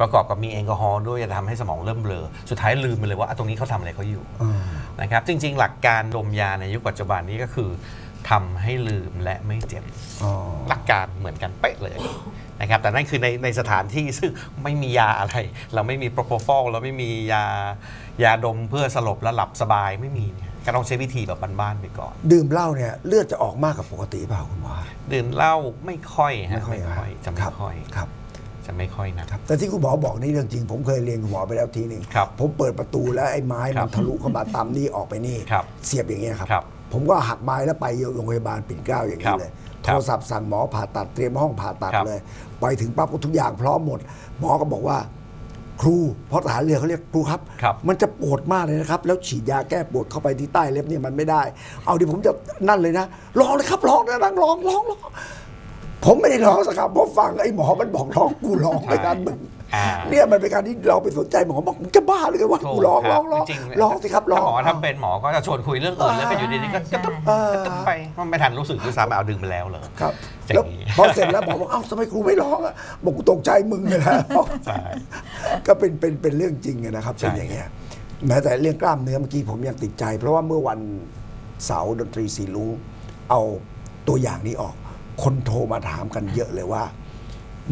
ประกอบกับมีแอลกอฮอล์ด้วยจะทำให้สมองเริ่มเบลอ สุดท้ายลืมไปเลยว่าอะตรงนี้เขาทำอะไรเขาอยู่อ่านะครับจริงๆ หลักการดมยาในยุคปัจจุบันนี้ก็คือทำให้ลืมและไม่เจ็บ อ๋อ หลักการเหมือนกันเป๊ะเลยนะครับแต่นั่นคือในในสถานที่ซึ่งไม่มียาอะไร เราไม่มีโปรโพฟอลเราไม่มียายาดมเพื่อสลบแล้วหลับสบายไม่มีเนี่ยก็ต้องใช้วิธีแบบบ้านๆไปก่อน ดื่มเหล้าเนี่ยเลือดจะออกมากกว่าปกติเปล่าคุณหมอดื่มเหล้าไม่ค่อยฮะไม่ค่อยไม่ค่อยจะคไม่รับค่อย ครับ จะไม่ค่อยนะ ครับแต่ที่คุณหมอบอกนี่เรื่องจริง ผมเคยเรียนคุณหมอไปแล้วทีหนึ่งครับผมเปิดประตูแล้วไอ้ไม้ครัมันบทะลุเข้ามาตามนี่ออกไปนี่ ครับเสียบอย่างเงี้ยครับ ครับผมก็หักไม้แล้วไปโรงพยาบาลปิ่นเกล้าอย่างครันี้บเลยครัโทบรศัพท์สั่งหมอผ่าตัดเตรียมห้องผ่าตัดครับเลย ไปถึงปั๊บก็ทุกอย่างพร้อมหมด หมอก็บอกว่า ครูเพราะทหารเรือเขาเรียกครูครับ ครับมันจะปวดมากเลยนะครับ แล้วฉีดยาแก้ปวดเข้าไปที่ใต้เล็บเนี่ยมันไม่ได้ เอาดิผมจะนั่นเลยนะลองเลยครับลองนะนั่งลองลองลอง ผมไม่ได้ลองสักคำเพราะฟังไอ้หมอมันบอกลองกูลองไปกันมึงอ่าเนี่ยมันเป็นการที่เราไปสนใจหมอบอกมึงจะบ้าหรือไงวะกูลองถูกลองลองจริๆลองสิครับลองถ้าหมอทำเป็นหมอก็จะชวนคุยเรื่องอื่นแล้วก็อยู่ดีๆก็กระตุ้นเออกระตุ้นไปมันไม่ทันรู้สึกด้วยซ้ำเอาดึงไปแล้วเหรอครับจะแล้วอย่างนี้พอเสร็จแล้วบอกว่าเอ้าทำไมครูไม่ร้องอะบอกกูตกใจมึงเลยนะใช่ก็เป็นเป็นเป็นเรื่องจริงอะนะครับใช่เป็นอย่างเงี้ยแม้แต่เรื่องกล้ามเนื้อเมื่อกี้ผมยังติดใจ เพราะว่าเมื่อวันเสาร์ดนตรีสีลุงเอาตัวอย่างนี้ออก คนโทรมาถามกันเยอะเลยว่า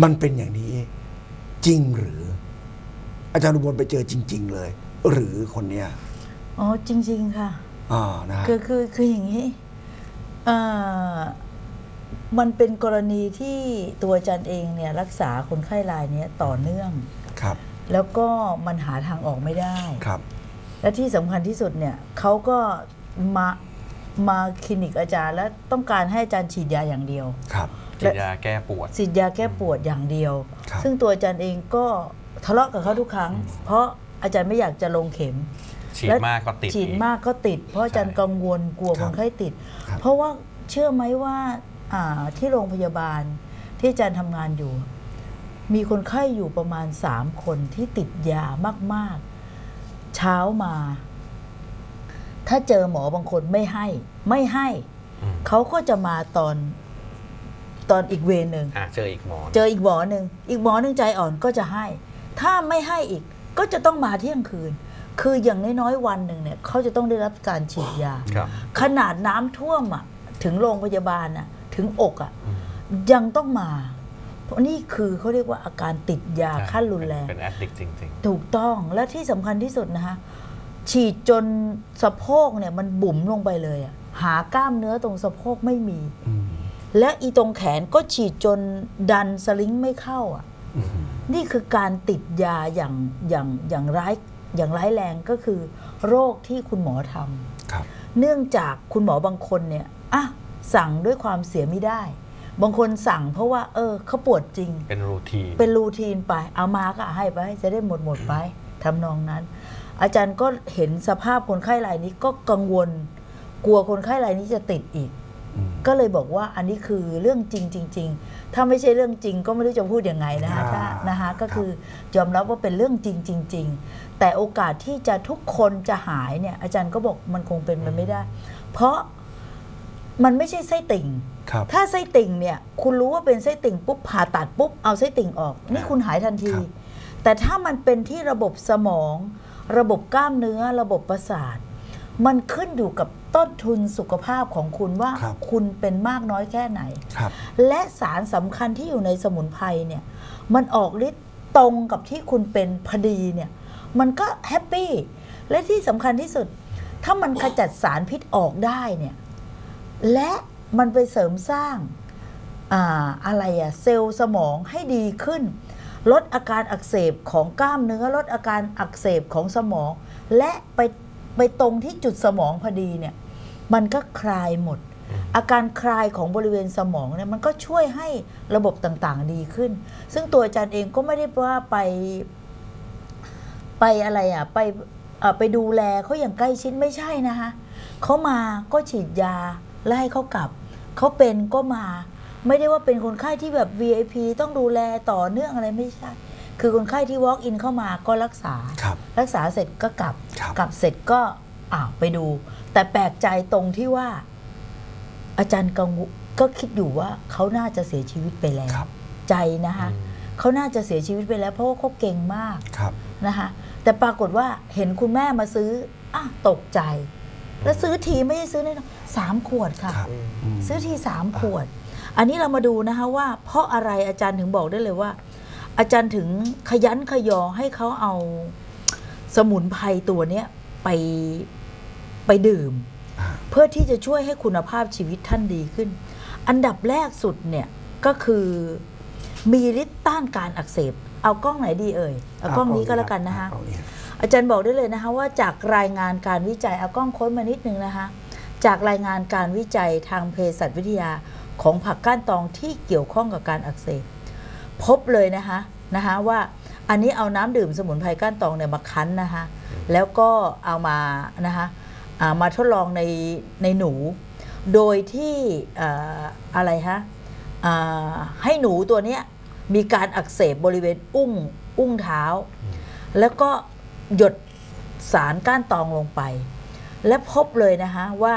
มันเป็นอย่างนี้จริงหรือ อาจารย์อุบลไปเจอจริง ๆ เลย หรือคนเนี้ยอ๋อจริง ๆ ค่ะอ่านะฮะคือคือคืออย่างนี้เอ่อมันเป็นกรณีที่ตัวอาจารย์เองเนี่ยรักษาคนไข้รายเนี้ยต่อเนื่องครับ แล้วก็มันหาทางออกไม่ได้ครับ และที่สำคัญที่สุดเนี่ยเขาก็มา มาคลินิกอาจารย์แล้วต้องการให้อาจารย์ฉีดยาอย่างเดียว ครับฉีดยาแก้ปวด ฉีดยาแก้ปวดอย่างเดียว ครับ ซึ่งตัวอาจารย์เองก็ทะเลาะกับเขาทุกครั้ง เพราะอาจารย์ไม่อยากจะลงเข็ม ฉีดและ มากก็ติดฉีดอีกมากก็ติด เพราะอาจารย์ใช่ กังวลกลัวคครับนไข้ติด ครับ เพราะว่าเชื่อไหมว่าอ่าที่โรงพยาบาลที่อาจารย์ทำงานอยู่ มีคนไข้อยู่ประมาณสามคนที่ติดยามาก ๆ เช้ามา ถ้าเจอหมอบางคนไม่ให้ ไม่ให้อืมเขาก็จะมาตอนตอนอีกเวรหนึ่งอะเจออีกหมอ เจออีกหมอหนึ่งอีกหมอหนึ่งใจอ่อนก็จะให้ ถ้าไม่ให้อีกก็จะต้องมาเที่ยงคืน คืออย่างน้อยๆวันหนึ่งเนี่ยเขาจะต้องได้รับการฉีดยาครับขนาดน้ำท่วมอะถึงโรงพยาบาลอะถึงอกอะยังต้องมา เพราะนี่คือเขาเรียกว่าอาการติดยาขั้นรุนแรง เป็นแอดดิกจริงถูกต้องและที่สำคัญที่สุดนะคะ ฉีดจนสะโพกเนี่ยมันบุ๋มลงไปเลยอะหากล้ามเนื้อตรงสะโพกไม่มีอืมและอีตรงแขนก็ฉีดจนดันสลิงไม่เข้าอะอืมนี่คือการติดยาอย่างอย่างอย่างร้ายอย่างร้ายแรงก็คือ โรคที่คุณหมอทำครับเนื่องจากคุณหมอบางคนเนี่ยอะสั่งด้วยความเสียไม่ได้ บางคนสั่งเพราะว่า เออเขาปวดจริงๆเป็นรูทีนเป็นรูทีนไป เอามาก็ให้ไป จะได้หมดหมดไป ทำนองนั้น อาจารย์ก็เห็นสภาพคนไข้รายนี้ก็กังวล กลัวคนไข้รายนี้จะติดอีกอืมก็เลยบอกว่าอันนี้คือเรื่องจริงจริงๆถ้าไม่ใช่เรื่องจริงก็ไม่รู้จะพูดยังไงนะคะอ่าถ้านะคะก็คือยอมรับว่าเป็นเรื่องจริงจริงๆแต่โอกาสที่จะทุกคนจะหายเนี่ย อาจารย์ก็บอกมันคงเป็นไปไม่ได้ เพราะมันไม่ใช่ไส้ติ่งครับถ้าไส้ติ่งเนี่ย คุณรู้ว่าเป็นไส้ติ่งปุ๊บผ่าตัดปุ๊บเอาไส้ติ่งออก นี่คุณหายทันทีครับ แต่ถ้ามันเป็นที่ระบบสมอง ระบบกล้ามเนื้อระบบประสาท มันขึ้นอยู่กับต้นทุนสุขภาพของคุณว่าครับคุณเป็นมากน้อยแค่ไหนครับและสารสำคัญที่อยู่ในสมุนไพรเนี่ย มันออกฤทธิ์ตรงกับที่คุณเป็นพอดีเนี่ย มันก็แฮปปี้ และที่สำคัญที่สุด ถ้ามันขจัดสารพิษออกได้เนี่ย และมันไปเสริมสร้างอ่าอะไรอะเซลล์สมองให้ดีขึ้น ลดอาการอักเสบของกล้ามเนื้อลดอาการอักเสบของสมอง และไปไปตรงที่จุดสมองพอดีเนี่ยมันก็คลายหมด อาการคลายของบริเวณสมองเนี่ยมันก็ช่วยให้ระบบต่างๆดีขึ้น ซึ่งตัวอาจารย์เองก็ไม่ได้ว่าไป ไปอะไรอะไปอ่อไปดูแลเขาอย่างใกล้ชิดไม่ใช่นะคะเขามาก็ฉีดยาแล้วให้เขากลับเขาเป็นก็มา ไม่ได้ว่าเป็นคนไข้ที่แบบ VIP ต้องดูแลต่อเนื่องอะไรไม่ใช่ คือคนไข้ที่ walk in เข้ามาก็รักษา ครับ รักษาเสร็จก็กลับ ครับ กลับเสร็จก็อ้าวไปดู แต่แปลกใจตรงที่ว่า อาจารย์กังวลก็คิดอยู่ว่าเขาน่าจะเสียชีวิตไปแล้ว ครับ ใจนะคะอืม เขาน่าจะเสียชีวิตไปแล้วเพราะว่าเขาเก่งมาก ครับ นะคะแต่ปรากฏว่าเห็นคุณแม่มาซื้ออะตกใจ แล้วซื้อทีไม่ได้ซื้อน้อยๆสามขวดค่ะ ครับ อืม ซื้อทีสามขวด อันนี้เรามาดูนะคะว่า เพราะอะไรอาจารย์ถึงบอกได้เลยว่า อาจารย์ถึงขยันขยอให้เขาเอาสมุนไพรตัวเนี้ยไปไปดื่มอ่าเพื่อที่จะช่วยให้คุณภาพชีวิตท่านดีขึ้น อันดับแรกสุดเนี่ยก็คือมีฤทธิ์ต้านการอักเสบ เอากล้องไหนดีเอ่ยเอากล้องนี้ก็แล้วกันนะคะกล้องนี้รับอาจารย์บอกได้เลยนะคะว่าจากรายงานการวิจัยเอากล้องค้นมานิดนึงนะคะจากรายงานการวิจัยทางเภสัชวิทยาของผักก้านตองที่เกี่ยวข้องกับการอักเสบพบเลยนะคะนะคะว่าอันนี้เอาน้ำดื่มสมุนไพรก้านตองเนี่ยมาคั้นนะคะแล้วก็เอามานะคะามาทดลองในในหนู โดยที่ออะไรฮะให้หนูตัวเนี้ยมีการอักเสบบริเวณอุ้งอุ้งเท้า แล้วก็หยดสารก้านตองลงไป และพบเลยนะคะว่า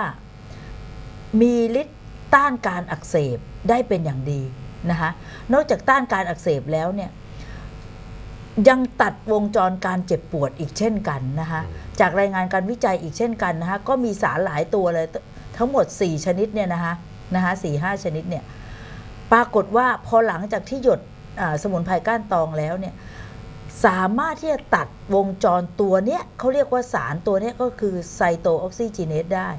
มีฤทธิ ต้านการอักเสบได้เป็นอย่างดีนะคะนอกจากต้านการอักเสบแล้วเนี่ยยังตัดวงจรการเจ็บปวดอีกเช่นกันนะคะจากรายงานการวิจัยอีกเช่นกันนะคะก็มีสารหลายตัวเลยทั้งหมด 4 ชนิดเนี่ยนะคะนะคะสี่ห้าชนิดเนี่ยปรากฏว่าพอหลังจากที่หยดสมุนไพรก้านตองแล้วเนี่ยสามารถที่จะตัดวงจรตัวเนี้ยเขาเรียกว่าสารตัวเนี้ยก็คือไซโตออกซิเจเนสได้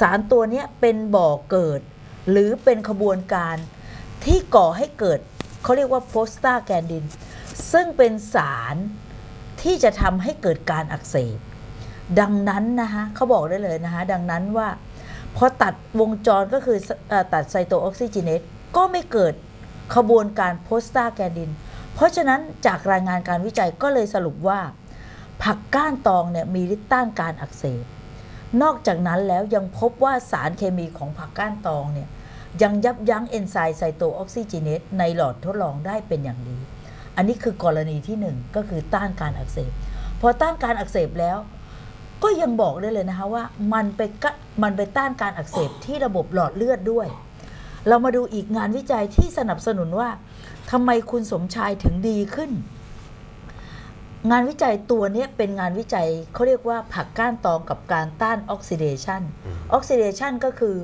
สารตัวเนี้ยเป็นบ่อเกิด หรือเป็นขบวนการที่ก่อให้เกิดเขาเรียกว่าโพสตาแกนดิน ซึ่งเป็นสารที่จะทำให้เกิดการอักเสบ ดังนั้นนะคะเขาบอกได้เลยนะคะดังนั้นว่าพอตัดวงจรก็คืออตัดไซโตออกซิเจเนสก็ไม่เกิดขบวนการโพสตาแกนดิน เพราะฉะนั้นจากรายงานการวิจัยก็เลยสรุปว่า ผักก้านตองเนี่ยมีฤทธิ์ต้านการอักเสบ นอกจากนั้นแล้วยังพบว่าสารเคมีของผักก้านตองเนี่ยยังยับยั้งเอนไซม์ไซโตออกซิเจเนสในหลอดทดลองได้เป็นอย่างดี อันนี้คือกรณีที่หนึ่งก็คือต้านการอักเสบ พอต้านการอักเสบแล้ว ก็ยังบอกได้เลยนะคะว่ามันไปกมันไปต้านการอักเสบที่ระบบหลอดเลือดด้วย เรามาดูอีกงานวิจัยที่สนับสนุนว่าทำไมคุณสมชายถึงดีขึ้น งานวิจัยตัวเนี้ยเป็นงานวิจัยเขาเรียกว่าผักก้านตองกับการต้านออกซิเดชันออกซิเดชันก็คือ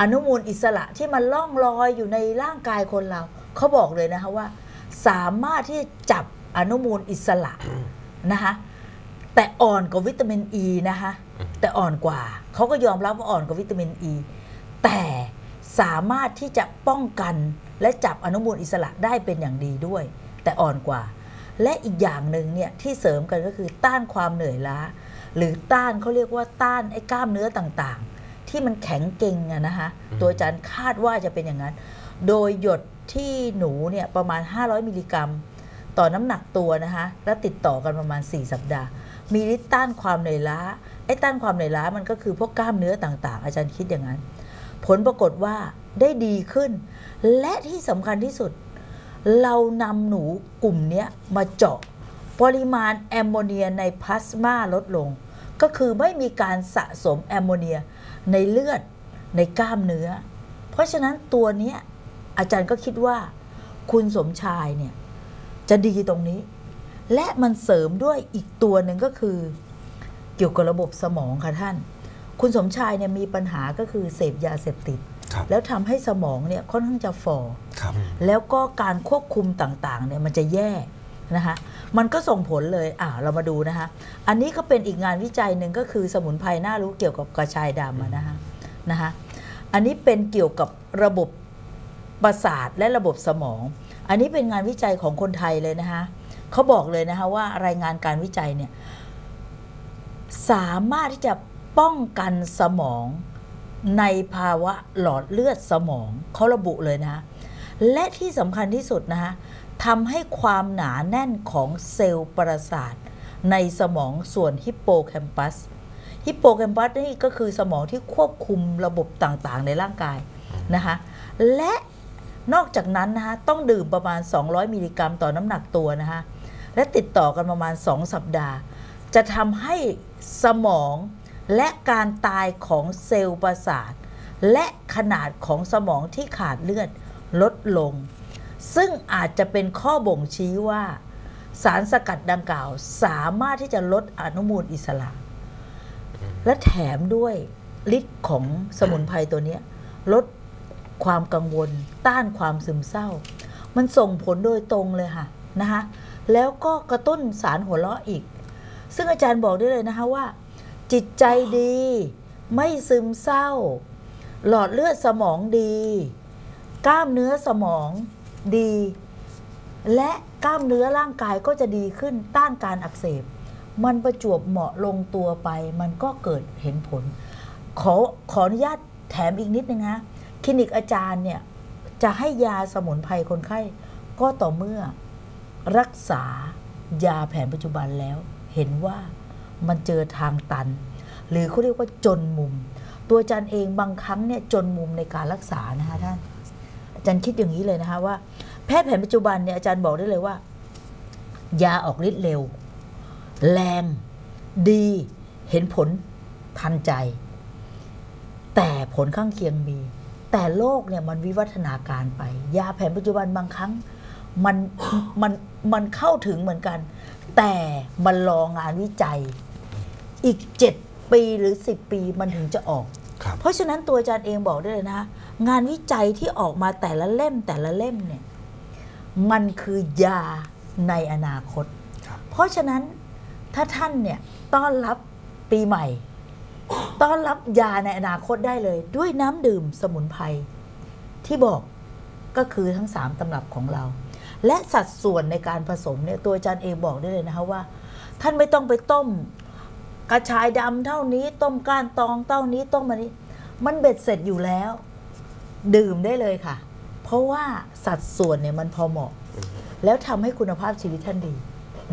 อนุมูลอิสระที่มันล่องลอยอยู่ในร่างกายคนเรา เขาบอกเลยนะคะว่า สามารถที่จะจับอนุมูลอิสระนะคะแต่อ่อนกว่าวิตามินอ e ีนะคะแต่อ่อนกว่า เขาก็ยอมรับว่าอ่อนกว่าวิตามินอ e, ีแต่สามารถที่จะป้องกันและจับอนุมูลอิสระได้เป็นอย่างดีด้วย แต่อ่อนกว่า และอีกอย่างหนึ่งเนี่ยที่เสริมกันก็คือต้านความเหนื่อยล้า หรือต้านเขาเรียกว่าต้านไอ้กล้ามเนื้อต่างๆ ที่มันแข็งเกร็งอะนะคะตัวอาจารย์คาดว่าจะเป็นอย่างนั้น โดยหยดที่หนูเนี่ยประมาณ 500 มิลลิกรัม ต่อน้ำหนักตัวนะคะและติดต่อกันประมาณ 4 สัปดาห์ มีฤทธิ์ต้านความเหนื่อยล้าไอ้ต้านความเหนื่อยล้ามันก็คือพวกกล้ามเนื้อต่างๆ อาจารย์คิดอย่างนั้น ผลปรากฏว่าได้ดีขึ้น และที่สำคัญที่สุด เรานำหนูกลุ่มนี้มาเจาะ ปริมาณแอมโมเนียในพลาสมาลดลง ก็คือไม่มีการสะสมแอมโมเนียในเลือดในกล้ามเนื้อ เพราะฉะนั้นตัวนี้อาจารย์ก็คิดว่า คุณสมชายเนี่ยจะดีตรงนี้ และมันเสริมด้วยอีกตัวหนึ่งก็คือ เกี่ยวกับระบบสมองค่ะท่าน คุณสมชายเนี่ยมีปัญหาก็คือเสพยาเสพติด แล้วทำให้สมองเนี่ยค่อนข้างจะฝ่อครับแล้วก็การควบคุมต่างๆเนี่ยมันจะแย่นะคะมันก็ส่งผลเลยอ่าเรามาดูนะคะอันนี้ก็เป็นอีกงานวิจัยหนึ่งก็คือสมุนไพรน่ารู้เกี่ยวกับกระชายดำอะนะคะนะคะอันนี้เป็นเกี่ยวกับระบบประสาทและระบบสมอง อันนี้เป็นงานวิจัยของคนไทยเลยนะคะเขาบอกเลยนะคะว่ารายงานการวิจัยเนี่ยสามารถที่จะป้องกันสมอง ในภาวะหลอดเลือดสมองเขาระบุเลยนะ และที่สำคัญที่สุดนะคะทำให้ความหนาแน่นของเซลล์ประสาท ในสมองส่วนฮิปโปแคมปัสฮิปโปแคมปัสนี่ก็คือสมองที่ควบคุมระบบต่างๆ ในร่างกายนะคะและนอกจากนั้นนะคะต้องดื่มประมาณ 200 มิลลิกรัมต่อน้ำหนักตัวนะคะและติดต่อกันประมาณ 2 สัปดาห์ จะทำให้สมอง และการตายของเซลล์ประสาท และขนาดของสมองที่ขาดเลือดลดลง ซึ่งอาจจะเป็นข้อบ่งชี้ว่า สารสกัดดังกล่าวสามารถที่จะลดอนุมูลอิสระ และแถมด้วยฤทธิ์ของสมุนไพรตัวนี้ลดความกังวล ต้านความซึมเศร้า มันส่งผลโดยตรงเลยค่ะนะคะแล้วก็กระตุ้นสารหัวเราะอีก ซึ่งอาจารย์บอกได้เลยนะคะว่า จิตใจดี ไม่ซึมเศร้า หลอดเลือดสมองดี กล้ามเนื้อสมองดี และกล้ามเนื้อร่างกายก็จะดีขึ้นต้านการอักเสบ มันประจวบเหมาะลงตัวไป มันก็เกิดเห็นผล ขอขออนุญาตแถมอีกนิดนึงนะคลินิกอาจารย์เนี่ย จะให้ยาสมุนไพรคนไข้ก็ต่อเมื่อ รักษายาแผนปัจจุบันแล้วเห็นว่า มันเจอทางตัน หรือเขาเรียกว่าจนมุม ตัวอาจารย์เองบางครั้งเนี่ยจนมุมในการรักษานะคะท่านอาจารย์คิดอย่างนี้เลยนะคะว่าแพทย์แผนปัจจุบันเนี่ยอาจารย์บอกได้เลยว่า ยาออกฤทธิ์เร็ว แรงดีเห็นผลทันใจ แต่ผลข้างเคียงมี แต่โลกเนี่ยมันวิวัฒนาการไป ยาแผนปัจจุบันบางครั้งมันมันมันเข้าถึงเหมือนกัน แต่มันรองานวิจัย อีก 7 ปีหรือ 10 ปีมันถึงจะออกครับเพราะฉะนั้นตัวอาจารย์เองบอกได้เลยนะ งานวิจัยที่ออกมาแต่ละเล่มแต่ละเล่มเนี่ยมันคือยาในอนาคตครับเพราะฉะนั้นถ้าท่านเนี่ยต้อนรับปีใหม่ ต้อนรับยาในอนาคตได้เลย ด้วยน้ำดื่มสมุนไพรที่บอกก็คือทั้งสามตำรับของเรา และสัดส่วนในการผสมเนี่ยตัวอาจารย์เองบอกได้เลยนะคะว่า ท่านไม่ต้องไปต้ม กระชายดำเท่านี้ ต้มก้านตองเท่านี้ต้มอันนี้ มันเบ็ดเสร็จอยู่แล้ว ดื่มได้เลยค่ะ เพราะว่าสัดส่วนเนี่ยมันพอเหมาะ แล้วทำให้คุณภาพชีวิตท่านดี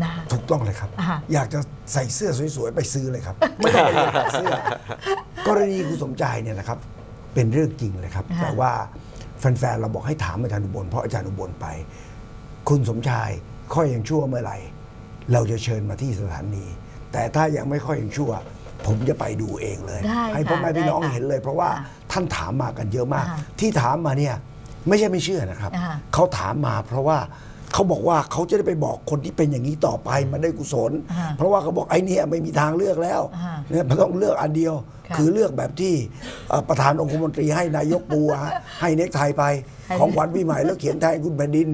นะคะถูกต้องเลยครับอ่าอยากจะใส่เสื้อสวยๆ ไปซื้อเลยครับ ไม่ต้องไปเรียนตัดเสื้อกรณีคุณสมใจเนี่ยนะครับ เป็นเรื่องจริงเลยครับค่ะแต่ว่าแฟนๆเราบอกให้ถามอาจารย์อุบลเพราะอาจารย์อุบลไป คุณสมชายค่อยยังชั่วเมื่อไหร่ เราจะเชิญมาที่สถานี แต่ถ้ายังไม่ค่อยยังชั่ว ผมจะไปดูเองเลย ได้ให้พ่อแม่ค่ะพี่น้องได้ค่ะเห็นเลย เพราะว่าค่ะท่านถามมากันเยอะมาก อ่าที่ถามมาเนี่ยไม่ใช่ไม่เชื่อนะครับ อ่า เขาถามมาเพราะว่าเขาบอกว่าเขาจะได้ไปบอกคนที่เป็นอย่างนี้ต่อไปมันได้กุศล อ่าเพราะว่าเขาบอกไอ้เนี่ยไม่มีทางเลือกแล้วอ่าเนี่ยมันต้องเลือกอันเดียว ค่ะคือเลือกแบบที่เอ่อประธานองคมนตรีให้นายกปูอะฮะให้เน็กไทไป ให้ ของขวัญปีใหม่แล้วเขียนแทนคุณแผ่นดิน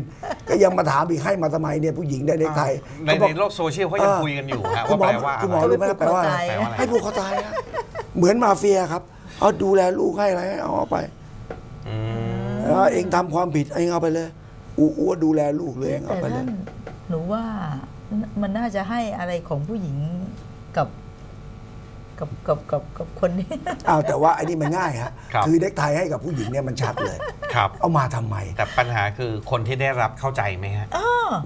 ก็ยังมาถามอีกให้มาทำไมเนี่ยผู้หญิงได้เน็กไทในเขาบอกในโลกโซเชียลเขายังคุยกันอยู่ฮะคุว่าณหมอแปลว่าคุณหมออะไรรู้ไหมแปลว่าอะไรแปลว่าอะไรให้ผูกคอตายอะเหมือนมาเฟียครับ เอาดูแลลูกให้อะไรให้เอาเอาไปอืมเออเองทำความผิดเองเอาไปเลยอูอ้วดูแลลูกเลยเองเอาแต่ไปเลท่ายนหนูว่ามันน่าจะให้อะไรของผู้หญิงกับ กับกับกับกับคนนี้ อ้าวแต่ว่าไอ้นี่มันง่ายฮะครับคือเน็กไทให้กับผู้หญิงเนี่ยมันชัดเลย ครับ เอามาทำไม แต่ปัญหาคือคนที่ได้รับเข้าใจไหมฮะ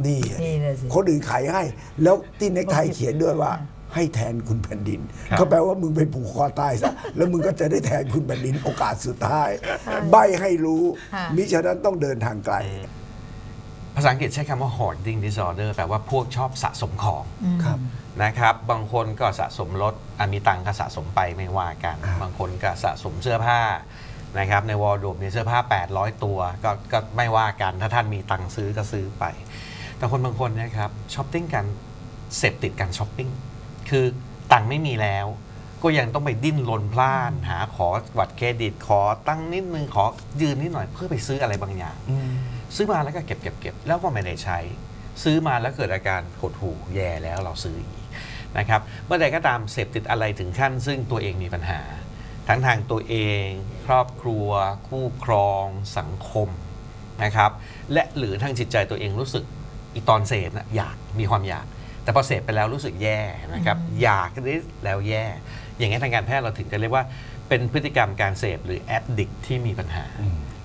นี่นี่นะสิ คนอื่นขายให้ แล้วที่เน็กไทเขียนด้วยว่า ให้แทนคุณแผ่นดินครับ ก็แปลว่ามึงไปผูกคอตายซะแล้วมึงก็จะได้แทนคุณแผ่นดินโอกาสสุดท้าย ใบให้รู้ค่ะ มิฉะนั้นต้องเดินทางไกล ภาษาอังกฤษใช้คำว่า hoarding disorder แปลว่าพวกชอบสะสมของ ครับ นะครับ บางคนก็สะสมรถอะมีตังค์ก็สะสมไปไม่ว่ากันอ่าบางคนก็สะสมเสื้อผ้านะครับในวอลโดบมีเสื้อผ้า 800 ตัวก็ก็ไม่ว่ากันถ้าท่านมีตังค์ซื้อก็ซื้อไป แต่คนบางคนเนะครับช้อปปิ้งกันเสพติดการช้อปปิ้งคือตังค์ไม่มีแล้ว ก็ยังต้องไปดิ้นรนพล่าน หาขอบัตรเครดิตขอตั้งนิดนึงขอยืมนิดหน่อยเพื่อไปซื้ออะไรบางอย่าง ซื้อมาแล้วก็เก็บเก็บเก็บแล้วก็ไม่ได้ใช้ ซื้อมาแล้วเกิดอาการหดหู่แย่แล้วเราซื้ออีก นะครับเมื่อใดก็ตามเสพติดอะไรถึงขั้น ซึ่งตัวเองมีปัญหา ทั้งทางตัวเอง ครอบครัว คู่ครอง สังคมนะครับและหรือทางจิตใจตัวเองรู้สึกอีตอนเสพนะอยากมีความอยาก แต่พอเสพไปแล้วรู้สึกแย่นะครับอยากได้แล้วแย่ อย่างนี้ยทางการแพทย์เราถึงจะเรียกว่าเป็นพฤติกรรมการเสพหรือแอดดิกที่มีปัญหา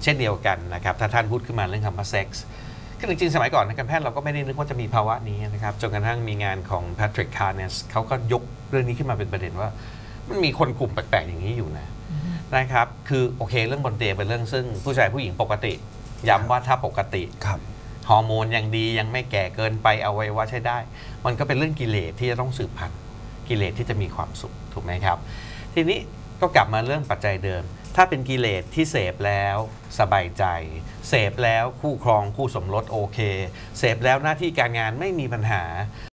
เช่นเดียวกันนะครับถ้าท่านพูดขึ้นมาเรื่องคำว่าเซ็กส์ คือจริงๆ สมัยก่อนทางการแพทย์เราก็ไม่ได้นึกว่าจะมีภาวะนี้นะครับ จนกระทั่งมีงานของ Patrick c a r n e s เขาก็ยกเรื่องนี้ขึ้นมาเป็นประเด็นว่า มันมีคนกลุ่มแปลกๆ อย่างนี้อยู่นะนะครับ คือโอเคเรื่องบนเตียงเป็นเรื่องซึ่งผู้ชายผู้หญิงปกติ ย้ำว่าถ้าปกติครับฮอร์โมนยังดียังไม่แก่เกินไปเอาไว้ว่าใช้ได้ มันก็เป็นเรื่องกิเลสที่จะต้องสืบพันธุ์กิเลสที่จะมีความสุขถูกไหมครับ ทีนี้ก็กลับมาเรื่องปัจจัยเดิม ถ้าเป็นกิเลสที่เสพแล้วสบายใจ เสพแล้วคู่ครองคู่สมรสโอเค เสพแล้วหน้าที่การงานไม่มีปัญหา